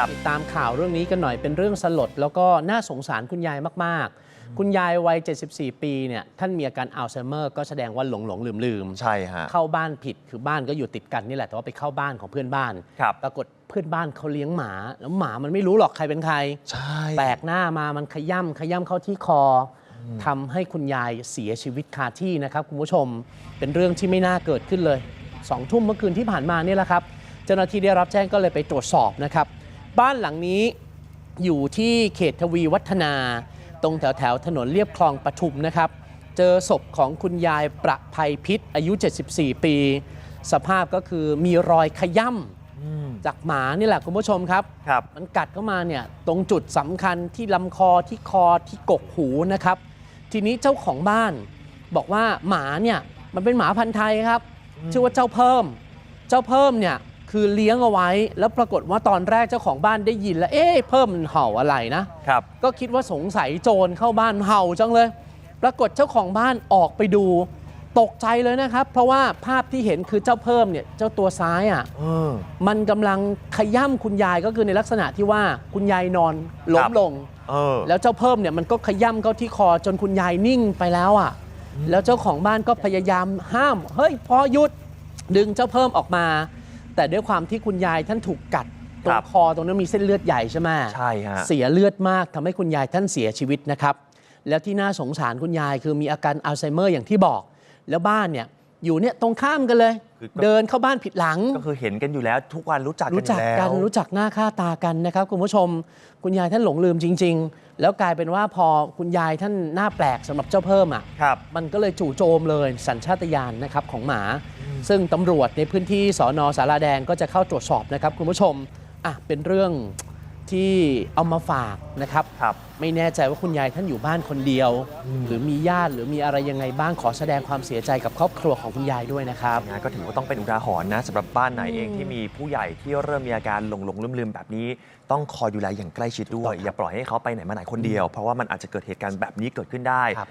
ครับ ติดตามข่าวเรื่องนี้กันหน่อยเป็นเรื่องสลด แล้วก็น่าสงสารคุณยายมาก ๆ คุณยายวัย 74 ปีเนี่ยท่านมีอาการอัลไซเมอร์ก็แสดงว่าหลงหลงลืมลืมๆใช่ฮะเข้าบ้านผิดคือบ้านก็อยู่ติดกันนี่แหละแต่ว่าไปเข้าบ้านของเพื่อนบ้าน ครับปรากฏเพื่อนบ้านเขาเลี้ยงหมา แล้วหมามันไม่รู้หรอกใครเป็นใครใช่แปลกหน้ามามันขย่ำขย่ำเข้าที่คออทำให้คุณยายเสียชีวิตคาที่นะครับคุณผู้ชมเป็นเรื่องที่ไม่น่าเกิดขึ้นเลยสองทุ่มเมื่อคืนที่ผ่านมานี่แหละครับ เจ้าหน้าที่ได้รับแจ้งก็เลยไปตรวจสอบนะครับ บ้านหลังนี้อยู่ที่เขตทวีวัฒนา ตรงแถวแถวๆถนนเลียบคลองปทุมนะครับ เจอศพของคุณยายประภัยพิษอายุ 74 ปี สภาพก็คือมีรอยขย่ำจากหมานี่แหละคุณผู้ชมครับครับมันกัดเข้ามาเนี่ยตรงจุดสำคัญที่ลำคอที่คอที่กกหูนะครับ ทีนี้เจ้าของบ้านบอกว่าหมาเนี่ยมันเป็นหมาพันธุ์ไทยครับ ชื่อว่าเจ้าเพิ่ม เจ้าเพิ่มเนี่ย คือเลี้ยงเอาไว้ แล้วปรากฏว่าตอนแรกเจ้าของบ้านได้ยินแล้ว เอ๊ะเพิ่มมันเห่าอะไรนะ ครับ ก็คิดว่าสงสัยโจรเข้าบ้านเห่าจังเลย ปรากฏเจ้าของบ้านออกไปดู ตกใจเลยนะครับ เพราะว่าภาพที่เห็นคือเจ้าเพิ่มเนี่ยเจ้าตัวซ้ายอะ เออ มันกำลังขย่ำคุณยายก็คือในลักษณะที่ว่าคุณยายนอนล้ครัมบลง เออ แล้วเจ้าเพิ่มเนี่ยมันก็ขย่ำเข้าที่คอจนคุณยายนิ่งไปแล้วอะ แล้วเจ้าของบ้านก็พยายามห้าม เฮ้ยพอหยุด ดึงเจ้าเพิ่มออกมา แต่ด้วยความที่คุณยายท่านถูกกัดตรครังบคอตรงนั้นมีเส้นเลือดใหญ่ใช่ไหมใช่ฮะ เสียเลือดมากทำให้คุณยายท่านเสียชีวิตนะครับ แล้วที่น่าสงสารคุณยายคือมีอาการอัลไซเมอร์อย่างที่บอก แล้วบ้านเนี่ยอยู่เนี่ยตรงข้ามกันเลย คือก็ เดินเข้าบ้านผิดหลัง ก็คือเห็นกันอยู่แล้วทุกวันรู้จักกันรู้อจักยู่แล้ว กันรู้จักหน้าค่าตากันนะครับคุณผู้ชม คุณยายท่านหลงลืมจริง ๆ แล้วกลายเป็นว่าพอคุณยายท่านหน้าแปลกสำหรับเจ้าเพิ่มอะครับ มันก็เลยจู่โจมเลยสัญชาตญาณนะครับของหมา ซึ่งตำรวจในพื้นที่สอนอสาราแดงก็จะเข้าตรวจสอบนะครับคุณผู้ชมอะเป็นเรื่องที่เอามาฝากนะครับครับไม่แน่ใจว่าคุณยายท่านอยู่บ้านคนเดียว หรือมีญาติหรือมีอะไรยังไงบ้างขอแสดงความเสียใจกับครอบครัวของคุณยายด้วยนะครับงานก็ถือว่าต้องเป็นอุทาหรณ์นะสำหรับบ้านไหนเองที่มีผู้ใหญ่ที่เริ่มมีอาการหลงหลงลืมลืมๆแบบนี้ ต้องคอยดูแลอย่างใกล้ชิดด้วย อย่าปล่อยให้เขาไปไหนมาไหนคนเดียว เพราะว่ามันอาจจะเกิดเหตุการณ์แบบนี้เกิดขึ้นได้ครับ